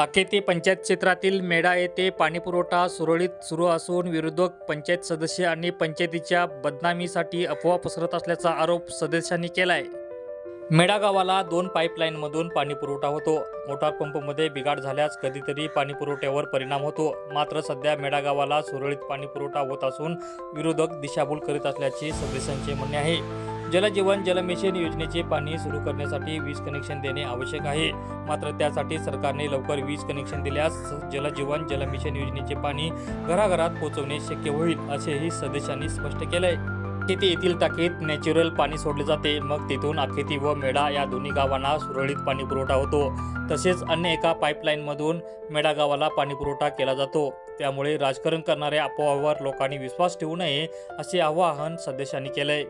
अखेती पंचायत क्षेत्रातील मेढा येथे पाणीपुरवठा सुरळीत सुरू असून विरोधक पंचायत सदस्य आणि पंचायतीच्या बदनामीसाठी अफवा पसरत असल्याचा आरोप सदस्यांनी केलाय. मेढा गावाला दोन पाईपलाईनमधून पाणीपुरवठा होतो. मोटार पंपमध्ये बिघाड झाल्यास कधीतरी पाणीपुरवठ्यावर परिणाम होतो. मात्र सध्या मेढा गावाला सुरळीत पाणीपुरवठा होत असून विरोधक दिशाभूल करीत असल्याचे सदस्यांचे म्हणणे आहे. जलजीवन जलमिशन योजनेचे पाणी सुरू करण्यासाठी वीज कनेक्शन देणे आवश्यक आहे. मात्र त्यासाठी सरकारने लवकर वीज कनेक्शन दिल्यास जलजीवन जलमिशन योजनेचे पाणी घराघरात पोहोचवणे शक्य होईल असेही सदस्यांनी स्पष्ट केलंय. अखेती येथील टाकीत नॅचरल पाणी सोडले जाते. मग तिथून अखेती व मेढा या दोन्ही गावांना सुरळीत पाणी पुरवठा होतो. तसेच अन्य एका पाईपलाईनमधून मेढा गावाला पाणी पुरवठा केला जातो. त्यामुळे राजकारण करणाऱ्या अफवावर लोकांनी विश्वास ठेवू नये असे आवाहन सदस्यांनी केलंय.